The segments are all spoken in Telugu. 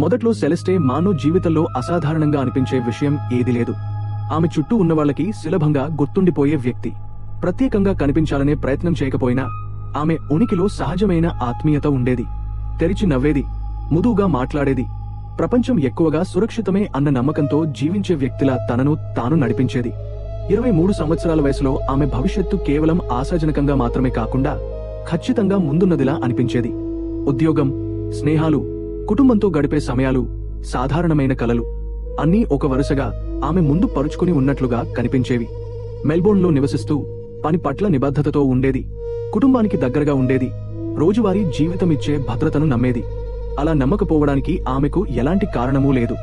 మొదట్లో సెలెస్టే మానో జీవితంలో అసాధారణంగా అనిపించే విషయం ఏది లేదు. ఆమె చుట్టూ ఉన్నవాళ్ళకి సులభంగా గుర్తుండిపోయే వ్యక్తి. ప్రత్యేకంగా కనిపించాలనే ప్రయత్నం చేయకపోయినా ఆమె ఉనికిలో సహజమైన ఆత్మీయత ఉండేది. తెరిచి నవ్వేది ముదువుగా మాట్లాడేది. ప్రపంచం ఎక్కువగా సురక్షితమే అన్న నమ్మకంతో జీవించే వ్యక్తిలా తనను తాను నడిపించేది. ఇరవై మూడు సంవత్సరాల వయసులో ఆమె భవిష్యత్తు కేవలం ఆశాజనకంగా మాత్రమే కాకుండా ఖచ్చితంగా ముందున్నదిలా అనిపించేది. ఉద్యోగం స్నేహాలు కుటుంబంతో గడిపే సమయాలు సాధారణమైన కలలు. అన్నీ ఒక వరుసగా ఆమె ముందు పరుచుకుని ఉన్నట్లుగా కనిపించేవి. మెల్బోర్న్లో నివసిస్తూ పని పట్ల నిబద్ధతతో ఉండేది. కుటుంబానికి దగ్గరగా ఉండేది. రోజువారీ జీవితమిచ్చే భద్రతను నమ్మేది. అలా నమ్మకపోవడానికి ఆమెకు ఎలాంటి కారణమూ లేదు.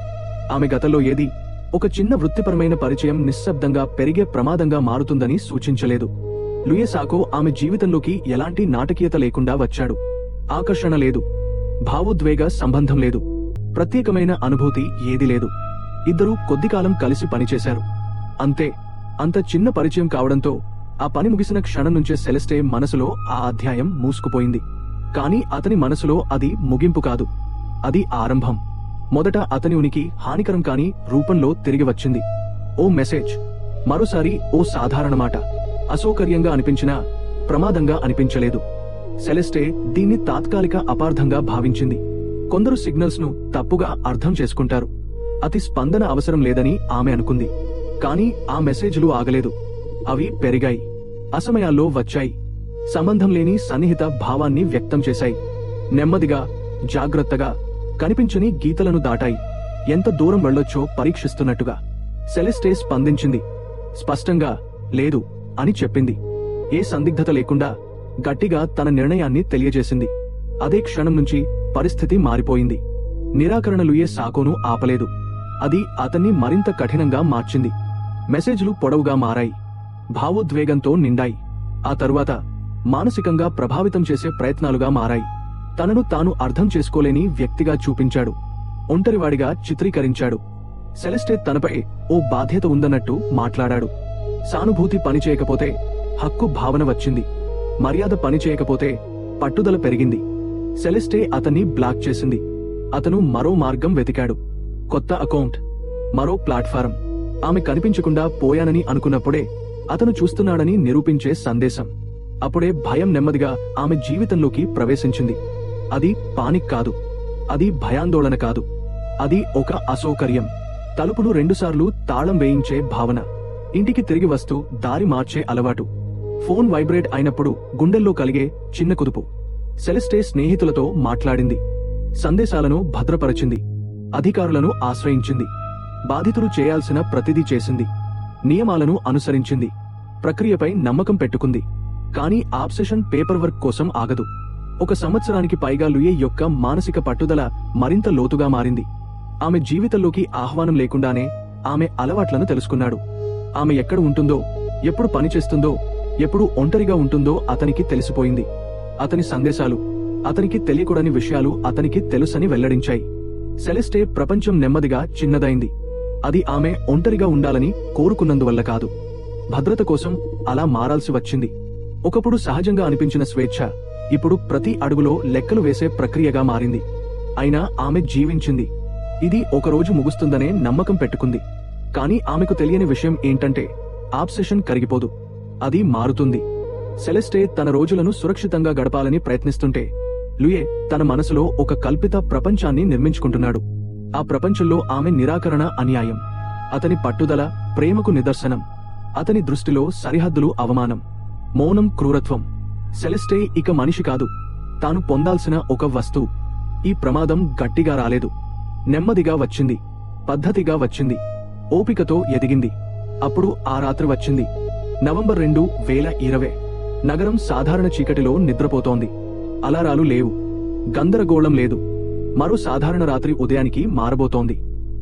ఆమె గతంలో ఏది ఒక చిన్న వృత్తిపరమైన పరిచయం నిశ్శబ్దంగా పెరిగే ప్రమాదంగా మారుతుందని సూచించలేదు. లుయసాకో ఆమె జీవితంలోకి ఎలాంటి నాటకీయత లేకుండా వచ్చాడు. ఆకర్షణ లేదు. భావోద్వేగ సంబంధం లేదు. ప్రత్యేకమైన అనుభూతి ఏది లేదు. ఇద్దరూ కొద్దికాలం కలిసి పనిచేశారు. అంతే అంత చిన్న పరిచయం కావడంతో ఆ పని ముగిసిన క్షణం నుంచే సెలెస్టే మనసులో ఆ అధ్యాయం మూసుకుపోయింది. కాని అతని మనసులో అది ముగింపు కాదు. అది ఆరంభం. మొదట అతని ఉనికి హానికరం కాని రూపంలో తిరిగి వచ్చింది. ఓ మెసేజ్. మరోసారి ఓ సాధారణ మాట. అసౌకర్యంగా అనిపించినా ప్రమాదంగా అనిపించలేదు. సెలెస్టే దీన్ని తాత్కాలిక అపార్థంగా భావించింది. కొందరు సిగ్నల్స్ను తప్పుగా అర్థం చేసుకుంటారు. అతి స్పందన అవసరం లేదని ఆమె అనుకుంది. కాని ఆ మెసేజ్లు ఆగలేదు. అవి పెరిగాయి. అసమయాల్లో వచ్చాయి. సంబంధం లేని సన్నిహిత భావాన్ని వ్యక్తం చేశాయి. నెమ్మదిగా జాగ్రత్తగా కనిపించని గీతలను దాటాయి. ఎంత దూరం వెళ్ళొచ్చో పరీక్షిస్తున్నట్టుగా సెలెస్టే స్పందించింది. స్పష్టంగా లేదు అని చెప్పింది. ఏ సందిగ్ధత లేకుండా గట్టిగా తన నిర్ణయాన్ని తెలియజేసింది. అదే క్షణం నుంచి పరిస్థితి మారిపోయింది. నిరాకరణ లుయే సాకోను ఆపలేదు. అది అతన్ని మరింత కఠినంగా మార్చింది. మెసేజ్లు పొడవుగా మారాయి. భావోద్వేగంతో నిండాయి. ఆ తరువాత మానసికంగా ప్రభావితం చేసే ప్రయత్నాలుగా మారాయి. తనను తాను అర్థం చేసుకోలేని వ్యక్తిగా చూపించాడు. ఒంటరివాడిగా చిత్రీకరించాడు. సెలెస్టే తనపై ఓ బాధ్యత ఉందన్నట్టు మాట్లాడాడు. సానుభూతి పనిచేయకపోతే హక్కు భావన వచ్చింది. మర్యాద పనిచేయకపోతే పట్టుదల పెరిగింది. సెలెస్టే అతన్ని బ్లాక్ చేసింది. అతను మరో మార్గం వెతికాడు. కొత్త అకౌంట్ మరో ప్లాట్ఫారం. ఆమె కనిపించకుండా పోయానని అనుకున్నప్పుడే అతను చూస్తున్నాడని నిరూపించే సందేశం. అప్పుడే భయం నెమ్మదిగా ఆమె జీవితంలోకి ప్రవేశించింది. అది పానిక్ కాదు. అది భయాందోళన కాదు. అది ఒక అసౌకర్యం. తలుపులు రెండుసార్లు తాళం వేయించే భావన. ఇంటికి తిరిగి వస్తూ దారి మార్చే అలవాటు. ఫోన్ వైబ్రేట్ అయినప్పుడు గుండెల్లో కలిగే చిన్న కుదుపు. సెలెస్టే స్నేహితులతో మాట్లాడింది. సందేశాలను భద్రపరచింది. అధికారులను ఆశ్రయించింది. బాధితులు చేయాల్సిన ప్రతిదీ చేసింది. నియమాలను అనుసరించింది. ప్రక్రియపై నమ్మకం పెట్టుకుంది. కానీ ఆబ్సెషన్ పేపర్ వర్క్ కోసం ఆగదు. ఒక సంవత్సరానికి పైగా లుయే యొక్క మానసిక పట్టుదల మరింత లోతుగా మారింది. ఆమె జీవితంలోకి ఆహ్వానం లేకుండానే ఆమె అలవాట్లను తెలుసుకున్నాడు. ఆమె ఎక్కడ ఉంటుందో ఎప్పుడు పనిచేస్తుందో ఎప్పుడు ఒంటరిగా ఉంటుందో అతనికి తెలిసిపోయింది. అతని సందేశాలు అతనికి తెలియకూడని విషయాలు అతనికి తెలుసని వెల్లడించాయి. సెలెస్టే ప్రపంచం నెమ్మదిగా చిన్నదైంది. అది ఆమె ఒంటరిగా ఉండాలని కోరుకున్నందువల్ల కాదు. భద్రత కోసం అలా మారాల్సి వచ్చింది. ఒకప్పుడు సహజంగా అనిపించిన స్వేచ్ఛ ఇప్పుడు ప్రతి అడుగులో లెక్కలు వేసే ప్రక్రియగా మారింది. అయినా ఆమె జీవించింది. ఇది ఒకరోజు ముగుస్తుందనే నమ్మకం పెట్టుకుంది. కానీ ఆమెకు తెలియని విషయం ఏంటంటే ఆబ్సెషన్ కరిగిపోదు. అది మారుతుంది. సెలెస్టే తన రోజులను సురక్షితంగా గడపాలని ప్రయత్నిస్తుంటే లుయే తన మనసులో ఒక కల్పిత ప్రపంచాన్ని నిర్మించుకుంటున్నాడు. ఆ ప్రపంచంలో ఆమె నిరాకరణ అన్యాయం అతని పట్టుదల ప్రేమకు నిదర్శనం అతని దృష్టిలో సరిహద్దులు అవమానం మౌనం క్రూరత్వం. సెలెస్టే ఇక మనిషి కాదు తాను పొందాల్సిన ఒక వస్తువు. ఈ ప్రమాదం గట్టిగా రాలేదు. నెమ్మదిగా వచ్చింది పద్ధతిగా వచ్చింది ఓపికతో ఎదిగింది. అప్పుడు ఆ రాత్రి వచ్చింది. నవంబర్ రెండు వేల ఇరవై. నగరం సాధారణ చీకటిలో నిద్రపోతోంది. అలారాలు లేవు. గందరగోళం లేదు. మరో సాధారణ రాత్రి ఉదయానికి మారబోతోంది.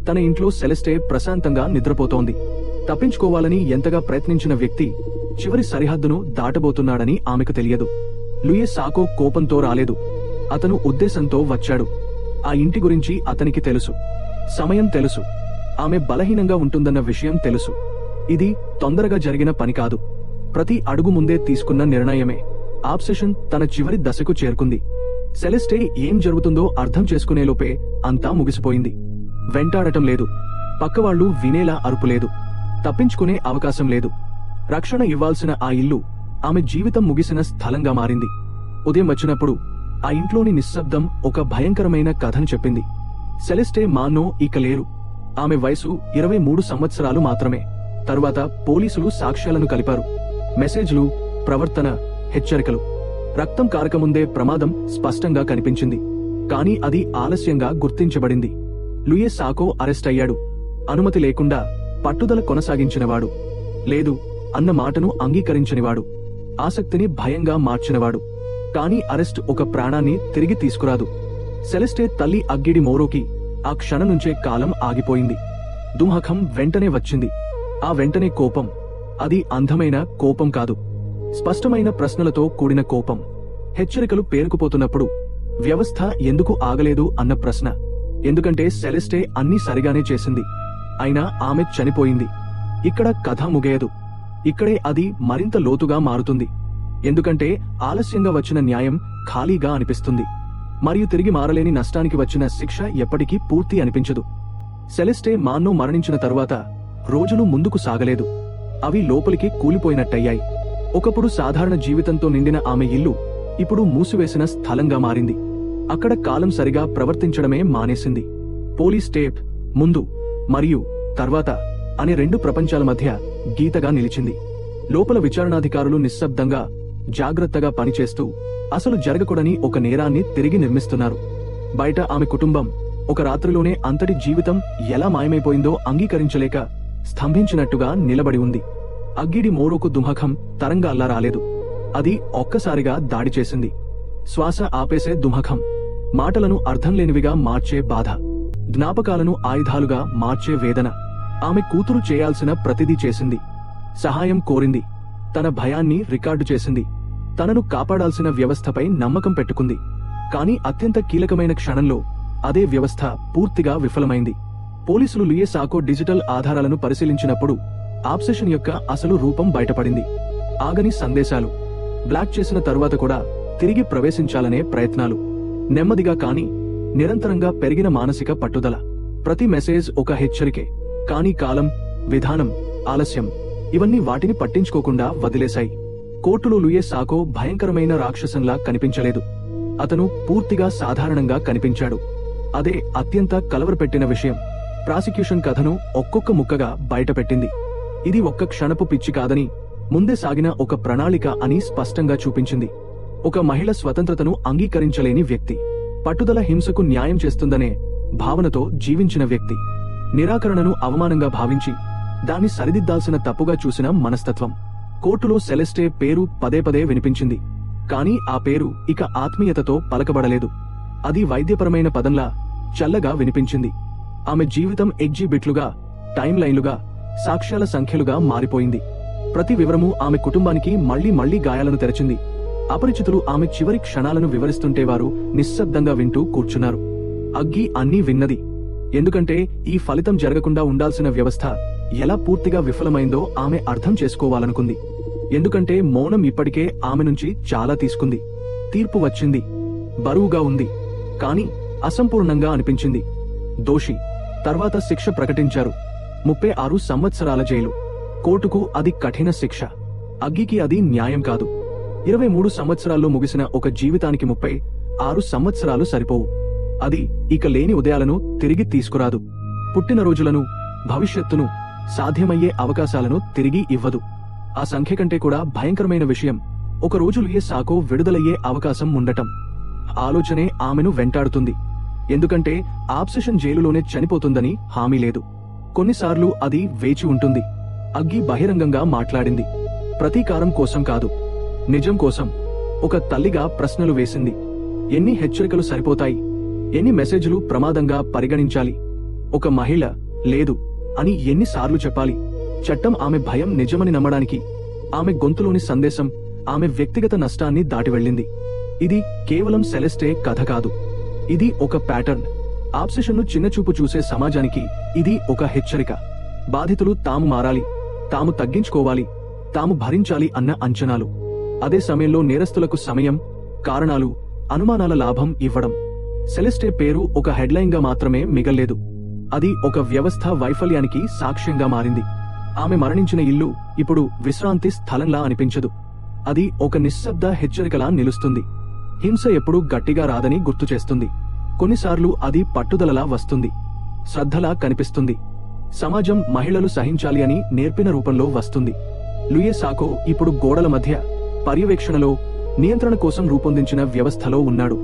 తన ఇంట్లో సెలెస్టే ప్రశాంతంగా నిద్రపోతోంది. తప్పించుకోవాలని ఎంతగా ప్రయత్నించిన వ్యక్తి చివరి సరిహద్దును దాటబోతున్నాడని ఆమెకు తెలియదు. లూయే సాకో కోపంతో రాలేదు. అతను ఉద్దేశంతో వచ్చాడు. ఆ ఇంటి గురించి అతనికి తెలుసు. సమయం తెలుసు. ఆమె బలహీనంగా ఉంటుందన్న విషయం తెలుసు. ఇది తొందరగా జరిగిన పని కాదు. ప్రతి అడుగు ముందే తీసుకున్న నిర్ణయమే. ఆబ్సెషన్ తన చివరి దశకు చేరుకుంది. సెలెస్టే ఏం జరుగుతుందో అర్థం చేసుకునేలోపే అంతా ముగిసిపోయింది. వెంటాడటం లేదు. పక్కవాళ్ళు వినేలా అరుపు లేదు. తప్పించుకునే అవకాశం లేదు. రక్షణ ఇవ్వాల్సిన ఆ ఇల్లు ఆమె జీవితం ముగిసిన స్థలంగా మారింది. ఉదయం వచ్చినప్పుడు ఆ ఇంట్లోని నిశ్శబ్దం ఒక భయంకరమైన కథను చెప్పింది. సెలెస్టే మానో ఇక లేరు. ఆమె వయసు ఇరవై మూడు సంవత్సరాలు మాత్రమే. తరువాత పోలీసులు సాక్ష్యాలను కలిపారు. మెసేజ్లు ప్రవర్తన హెచ్చరికలు. రక్తం కారకముందే ప్రమాదం స్పష్టంగా కనిపించింది. కానీ అది ఆలస్యంగా గుర్తించబడింది. లుయే సాకో అరెస్ట్ అయ్యాడు. అనుమతి లేకుండా పట్టుదల కొనసాగించినవాడు. లేదు అన్న మాటను అంగీకరించనివాడు. ఆసక్తిని భయంగా మార్చినవాడు. కానీ అరెస్ట్ ఒక ప్రాణాన్ని తిరిగి తీసుకురాదు. సెలెస్టే తల్లి అగ్గిడి మోరోకి ఆ క్షణం నుంచే కాలం ఆగిపోయింది. దుమహకం వెంటనే వచ్చింది. ఆ వెంటనే కోపం. అది అందమైన కోపం కాదు. స్పష్టమైన ప్రశ్నలతో కూడిన కోపం. హెచ్చరికలు పేరుకుపోతున్నప్పుడు వ్యవస్థ ఎందుకు ఆగలేదు అన్న ప్రశ్న. ఎందుకంటే సెలెస్టే అన్నీ సరిగానే చేసింది. అయినా ఆమె చనిపోయింది. ఇక్కడ కథ ముగియదు. ఇక్కడే అది మరింత లోతుగా మారుతుంది. ఎందుకంటే ఆలస్యంగా వచ్చిన న్యాయం ఖాళీగా అనిపిస్తుంది. మరియు తిరిగి మారలేని నష్టానికి వచ్చిన శిక్ష ఎప్పటికీ పూర్తి అనిపించదు. సెలెస్టే మాన్నో మరణించిన తరువాత రోజులు ముందుకు సాగలేదు. అవి లోపలికి కూలిపోయినట్టయ్యాయి. ఒకప్పుడు సాధారణ జీవితంతో నిండిన ఆమె ఇల్లు ఇప్పుడు మూసివేసిన స్థలంగా మారింది. అక్కడ కాలం సరిగా ప్రవర్తించడమే మానేసింది. పోలీస్ టేప్ ముందు మరియు తర్వాత అనే రెండు ప్రపంచాల మధ్య గీతగా నిలిచింది. లోపల విచారణాధికారులు నిశ్శబ్దంగా జాగ్రత్తగా పనిచేస్తూ అసలు జరగకూడని ఒక నేరాన్ని తిరిగి నిర్మిస్తున్నారు. బయట ఆమె కుటుంబం ఒక రాత్రిలోనే అంతటి జీవితం ఎలా మాయమైపోయిందో అంగీకరించలేక స్తంభించినట్టుగా నిలబడి ఉంది. అగ్గిడి మోరోకు దుమఖం తరంగాల్లా రాలేదు. అది ఒక్కసారిగా దాడి చేసింది. శ్వాస ఆపేసే దుమఖం. మాటలను అర్థం లేనివిగా మార్చే బాధ. జ్ఞాపకాలను ఆయుధాలుగా మార్చే వేదన. ఆమె కూతురు చేయాల్సిన ప్రతిదీ చేసింది. సహాయం కోరింది. తన భయాన్ని రికార్డు చేసింది. తనను కాపాడాల్సిన వ్యవస్థపై నమ్మకం పెట్టుకుంది. కానీ అత్యంత కీలకమైన క్షణంలో అదే వ్యవస్థ పూర్తిగా విఫలమైంది. పోలీసులు లియసాకో డిజిటల్ ఆధారాలను పరిశీలించినప్పుడు ఆబ్సెషన్ యొక్క అసలు రూపం బయటపడింది. ఆగని సందేశాలు. బ్లాక్ చేసిన తరువాత కూడా తిరిగి ప్రవేశించాలనే ప్రయత్నాలు. నెమ్మదిగా కాని నిరంతరంగా పెరిగిన మానసిక పట్టుదల. ప్రతి మెసేజ్ ఒక హెచ్చరికే. కాని కాలం విధానం ఆలస్యం ఇవన్నీ వాటిని పట్టించుకోకుండా వదిలేశాయి. కోర్టులో లుయే సాకో భయంకరమైన రాక్షసంలా కనిపించలేదు. అతను పూర్తిగా సాధారణంగా కనిపించాడు. అదే అత్యంత కలవరపెట్టిన విషయం. ప్రాసిక్యూషన్ కథను ఒక్కొక్క ముక్కగా బయటపెట్టింది. ఇది ఒక్క క్షణపు పిచ్చి కాదని ముందే సాగిన ఒక ప్రణాళిక అని స్పష్టంగా చూపించింది. ఒక మహిళ స్వతంత్రతను అంగీకరించలేని వ్యక్తి. పట్టుదల హింసకు న్యాయం చేస్తుందనే భావనతో జీవించిన వ్యక్తి. నిరాకరణను అవమానంగా భావించి దాన్ని సరిదిద్దాల్సిన తప్పుగా చూసిన మనస్తత్వం. కోర్టులో సెలెస్టే పేరు పదే పదే వినిపించింది. కానీ ఆ పేరు ఇక ఆత్మీయతతో పలకబడలేదు. అది వైద్యపరమైన పదంలా చల్లగా వినిపించింది. ఆమె జీవితం ఎగ్జిబిట్లుగా టైం లైన్లుగా సాక్ష్యాల సంఖ్యలుగా మారిపోయింది. ప్రతి వివరము ఆమె కుటుంబానికి మళ్ళీ మళ్ళీ గాయాలను తెరచింది. అపరిచితులు ఆమె చివరి క్షణాలను వివరిస్తుంటే వారు నిశ్శబ్దంగా వింటూ కూర్చున్నారు. అగ్గి అన్నీ విన్నది. ఎందుకంటే ఈ ఫలితం జరగకుండా ఉండాల్సిన వ్యవస్థ ఎలా పూర్తిగా విఫలమైందో ఆమె అర్థం చేసుకోవాలనుకుంది. ఎందుకంటే మౌనం ఇప్పటికే ఆమె నుంచి చాలా తీసుకుంది. తీర్పు వచ్చింది. బరువుగా ఉంది. కాని అసంపూర్ణంగా అనిపించింది. దోషి తర్వాత శిక్ష ప్రకటించారు. ముప్పై ఆరు సంవత్సరాల జైలు. కోర్టుకు అది కఠిన శిక్ష. అగ్గికి అది న్యాయం కాదు. ఇరవై మూడు సంవత్సరాల్లో ముగిసిన ఒక జీవితానికి ముప్పై ఆరు సంవత్సరాలు సరిపోవు. అది ఇక లేని ఉదయాలను తిరిగి తీసుకురాదు. పుట్టినరోజులను భవిష్యత్తును సాధ్యమయ్యే అవకాశాలను తిరిగి ఇవ్వదు. ఆ సంఖ్య కంటే కూడా భయంకరమైన విషయం. ఒక రోజు ఏ సాకో విడుదలయ్యే అవకాశం ఉండటం. ఆలోచనే ఆమెను వెంటాడుతుంది. ఎందుకంటే ఆబ్సెషన్ జైలులోనే చనిపోతుందని హామీ లేదు. కొన్నిసార్లు అది వేచి ఉంటుంది. అగ్గి బహిరంగంగా మాట్లాడింది. ప్రతీకారం కోసం కాదు. నిజం కోసం. ఒక తల్లిగా ప్రశ్నలు వేసింది. ఎన్ని హెచ్చరికలు సరిపోతాయి? ఎన్ని మెసేజ్లు ప్రమాదంగా పరిగణించాలి? ఒక మహిళ లేదు అని ఎన్నిసార్లు చెప్పాలి? చట్టం ఆమె భయం నిజమని నమ్మడానికి ఆమె గొంతులోని సందేశం ఆమె వ్యక్తిగత నష్టాన్ని దాటి వెళ్ళింది. ఇది కేవలం సెలెస్టే కథ కాదు. ఇది ఒక ప్యాటర్న్. ఆబ్సెషన్ను చిన్నచూపు చూసే సమాజానికి ఇది ఒక హెచ్చరిక. బాధితులు తాము మారాలి తాము తగ్గించుకోవాలి తాము భరించాలి అన్న అంచనాలు. అదే సమయంలో నేరస్తులకు సమయం కారణాలు అనుమానాల లాభం ఇవ్వడం. సెలెస్టే పేరు ఒక హెడ్లైన్గా మాత్రమే మిగల్లేదు. అది ఒక వ్యవస్థ వైఫల్యానికి సాక్ష్యంగా మారింది. ఆమె మరణించిన ఇల్లు ఇప్పుడు విశ్రాంతి స్థలంలా అనిపించదు. అది ఒక నిశ్శబ్ద హెచ్చరికలా నిలుస్తుంది. హింస ఎప్పుడూ గట్టిగా రాదని గుర్తు చేస్తుంది. కొన్నిసార్లు అది పట్టుదలలా వస్తుంది. శ్రద్ధలా కనిపిస్తుంది. సమాజం మహిళలు సహించాలి అని నేర్పిన రూపంలో వస్తుంది. లూయే సాకో ఇప్పుడు గోడల మధ్య పర్యవేక్షణలో నియంత్రణ కోసం రూపొందించిన వ్యవస్థలో ఉన్నాడు.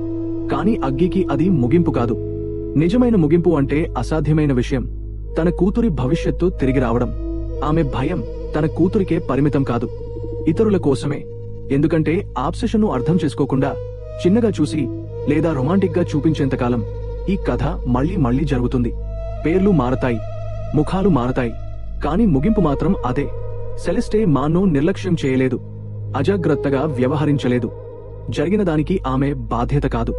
కాని అగ్గికి అది ముగింపు కాదు. నిజమైన ముగింపు అంటే అసాధ్యమైన విషయం. తన కూతురి భవిష్యత్తు తిరిగి రావడం. ఆమె భయం తన కూతురికే పరిమితం కాదు. ఇతరుల కోసమే. ఎందుకంటే ఆప్సెషన్ను అర్థం చేసుకోకుండా చిన్నగా చూసి లేదా రొమాంటిక్గా చూపించేంతకాలం ఈ కథ మళ్ళీ మళ్ళీ జరుగుతుంది. పేర్లు మారతాయి ముఖాలు మారతాయి కాని ముగింపు మాత్రం అదే. సెలెస్టే మానో నిర్లక్ష్యం చేయలేదు అజాగ్రత్తగా వ్యవహరించలేదు. జరిగిన దానికి ఆమె బాధ్యత కాదు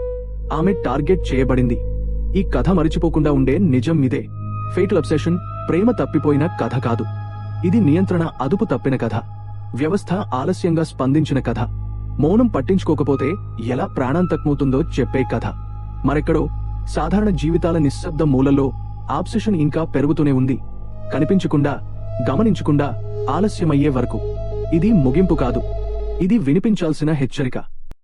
ఆమె టార్గెట్ చేయబడింది. ఈ కథ మరిచిపోకుండా ఉండే నిజం ఇదే. ఫేటల్ అబ్సెషన్ ప్రేమ తప్పిపోయిన కథ కాదు. ఇది నియంత్రణ అదుపు తప్పిన కథ. వ్యవస్థ ఆలస్యంగా స్పందించిన కథ. మౌనం పట్టించుకోకపోతే ఎలా ప్రాణాంతకమవుతుందో చెప్పే కథ. మరెక్కడో సాధారణ జీవితాల నిశ్శబ్ద మూలల్లో ఆబ్సెషన్ ఇంకా పెరుగుతూనే ఉంది. కనిపించకుండా గమనించకుండా ఆలస్యమయ్యే వరకు. ఇది ముగింపు కాదు. ఇది వినిపించాల్సిన హెచ్చరిక.